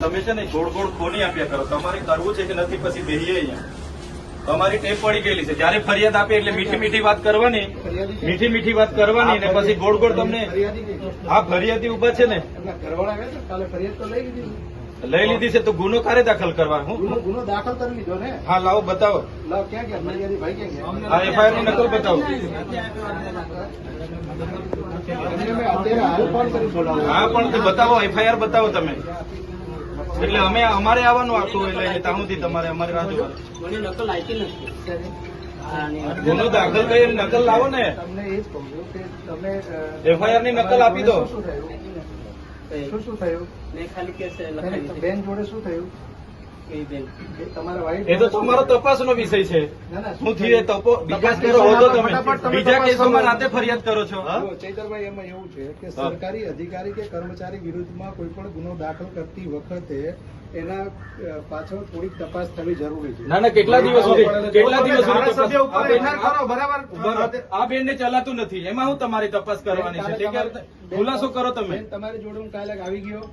તમે છે ને ગોળ ગોળ ખોની આપ્યા કરો. તમારે કરવું છે કે નથી, પછી બેહીએ અહીંયા. તમારી ટેપ પડી ગયેલી છે. જયારે ફરિયાદ આપે એટલે મીઠી મીઠી વાત કરવાની, મીઠી મીઠી વાત કરવાની ને પછી ગોળ ગોળ તમને હા ફરિયાદી ઊભા છે ને. લઈ લીધી છે તો ગુનો કારે દાખલ કરવા? હું? ગુનો દાખલ કરી લીધો ને હા, લાવો, બતાવો. આ એફઆઈઆરની નકલ બતાવો. હા, પણ બતાવો, એફઆઈઆર બતાવો તમે. એટલે અમે અમારે આવવાનું આખું એટલે તાહુથી તમારે અમારે રાહ જોવાની. મને નકલ આપી નથી. ગુનો દાખલ કરી નકલ લાવો ને. તમને એ જ કહું કે તમે એફઆઈઆરની નકલ આપી દો. શું થયું? શું શું થયું? ખાલી કેસ બેન, જોડે શું થયું? એ તમારા વાઈફ એ તો તમારો તપાસનો વિષય છે. ના, ના, શું થયું? તપો બીજા તપાસ હોતો તમે. બીજા કેસોમાં રાતે ફરિયાદ કરો છો. ચૈતરભાઈ એમાં એવું છે કે સરકારી અધિકારી કે કર્મચારી વિરુદ્ધમાં કોઈ પણ ગુનો દાખલ કરતી વખતે એના પાછળ થોડીક તપાસ થવી જરૂરી છે. ના ના કેટલા દિવસ સુધી? કેટલા દિવસ સુધી? આ બેન ને ચલાતું નથી. એમાં હું તમારી તપાસ કરવાની છે. ખુલાસો કરો તમે. તમારી જોડે હું કાલે આવી ગયો.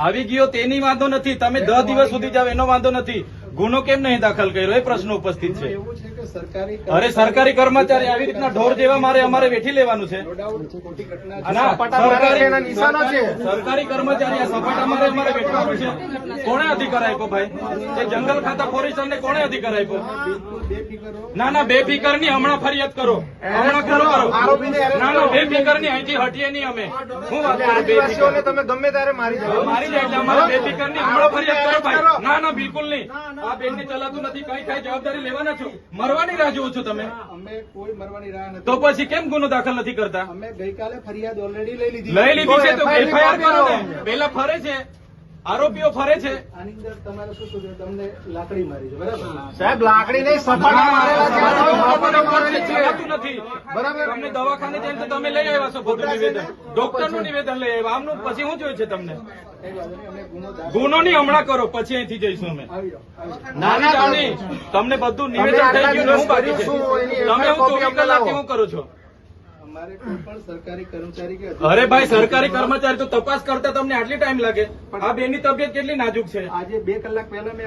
આવી ગયો તેની વાંધો નથી. તમે દસ દિવસ સુધી જાવ એનો વાંધો નથી. ગુનો કેમ નહીં દાખલ કર્યો? એ પ્રશ્ન ઉપસ્થિત છે. એવું અરે સરકારી કર્મચારી આવી રીતના ઢોર જેવા મારે અમારે વેઠી લેવાનું છે. સરકારી- એના નિશાનો છે. સરકારી કર્મચારી સપાટા મારે અમારે બેઠવાનું છે. કોણે અધિકાર આપ્યો ભાઈ? જંગલ ખાતા ફોરેસ્ટર ને કોણે અધિકાર આપ્યો. ના ના બે ફિકરની હમણાં ફરિયાદ કરો. હમણાં કરો ના ના બે ફિકરની અહીંથી હટીએ નહીં અમે. હું વાત કરું તમે ગમે ત્યારે મારી જાઓ. મારી જાય એટલે અમારે બે ફિકરની હમણાં ફરિયાદ કરો ભાઈ. ના ના બિલકુલ નહીં. આ બેન ને ચલાતું નથી. કઈ કઈ જવાબદારી લેવાના છો. મરવાની રાહ જુઓ છો તમે અમે કોઈ મરવાની રાહ નથી તો પછી કેમ ગુનો દાખલ નથી કરતા અમે ગઈકાલે ફરિયાદ ઓલરેડી લઈ લીધી લઈ લીધી છે તો એફઆઈઆર કરો. ને પેલા ફરે છે આરોપીઓ ફરે છે આની અંદર તમારે શું શું છે? તમને લાકડી મારી છે બરાબર સાહેબ લાકડી નહીં સપાટા મારેલા છે. ચલાતું નથી. બરાબર. તમને દવાખાને જઈને તો તમે લઈ આવ્યા છો બધું નિવેદન ડોક્ટરનું નિવેદન લઈ આવ્યા. આમનું પછી શું જોયું છે તમને? ગુનો ની હમણાં કરો પછી અહીંથી જઈશું અમે. નાની જાણી તમને બધું નિવેદન થઈ ગયું હું બાકી છે. તમે હું ચોવીસ અમને કલાક લાવો. કરો છો? અમારે કોઈ પણ સરકારી કર્મચારી કે અરે ભાઈ સરકારી કર્મચારી તો તપાસ કરતા તમને આટલી ટાઈમ લાગે. આ બેની તબિયત કેટલી નાજુક છે? આજે બે કલાક પહેલા મેં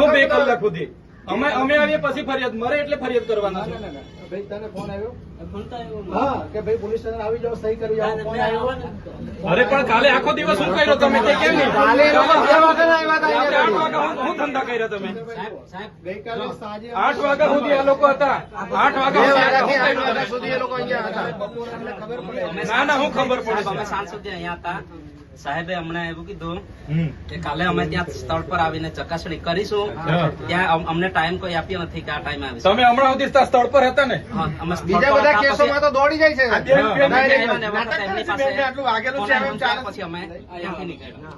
હું બે કલાક સુધી. અમે અમે આવીએ પછી ફરિયાદ મરે એટલે ફરિયાદ કરવાના છે. ના, ના, ના. ભાઈ તને ફોન આવ્યો હા કે ભાઈ પોલીસ સ્ટેશન આવી જાઓ સહી કરી જાઓ ફોન આવ્યો. અરે પણ કાલે આખો દિવસ શું કર્યો તમે? તે કેમ નહીં? કાલે એ લોકો બે વખત આવ્યા હતા રાત્રે આઠ અહીંયા. વાગ્યા હું ધંધા કર્યા તમે? ગઈકાલે સાંજે આઠ વાગ્યા સુધી આ લોકો હતા. આઠ વાગ્યા સુધી આઠ વાગ્યા સુધી એ લોકો અહીંયા હતા. ખબર પડે ના ના હું ખબર પડે અમે સાંજ સુધી અહીંયા હતા. સાહેબે હમણાં એવું કીધું કે કાલે અમે ત્યાં સ્થળ પર આવીને ચકાસણી કરીશું. ત્યાં અમને ટાઈમ કોઈ આપ્યો નથી કે આ ટાઈમ આવીશું. તમે હમણાં સુધી સ્થળ પર હતા ને? અમે બીજા બધા કેસોમાં તો દોડી જાય છે. પછી અમે નીકળ્યા.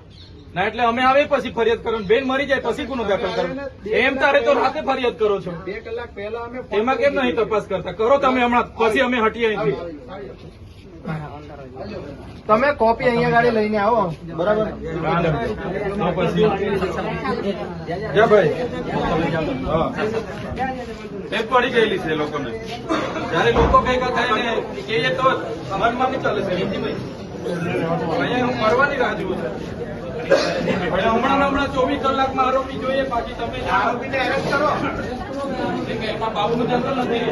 ના એટલે અમે આવે પછી ફરિયાદ કરો બેન મરી જાય પછી ગુનો દાખલ કરો એમ તારે તો રાતે ફરિયાદ કરો છો. બે કલાક પહેલા અમે એમાં કેમ નહીં તપાસ કરતા? કરો તમે હમણાં. પછી અમે હટીએ અહીંથી. તમે કોપી અહીંયા ગાડી લઈને આવો. બરાબર? ભાઈ. પડી ગયેલી છે લોકોને. જયારે લોકો ભેગા થાય ને કહીએ તો મનમાં નહીં ચાલે છે. અહીંયા હું મરવાની રાહ જોઉં છું. હમણાં હમણાં ચોવીસ કલાકમાં આરોપી જોઈએ બાકી તમે આરોપીને એરેસ્ટ કરો એમાં બાબુનું જંગલ નથી.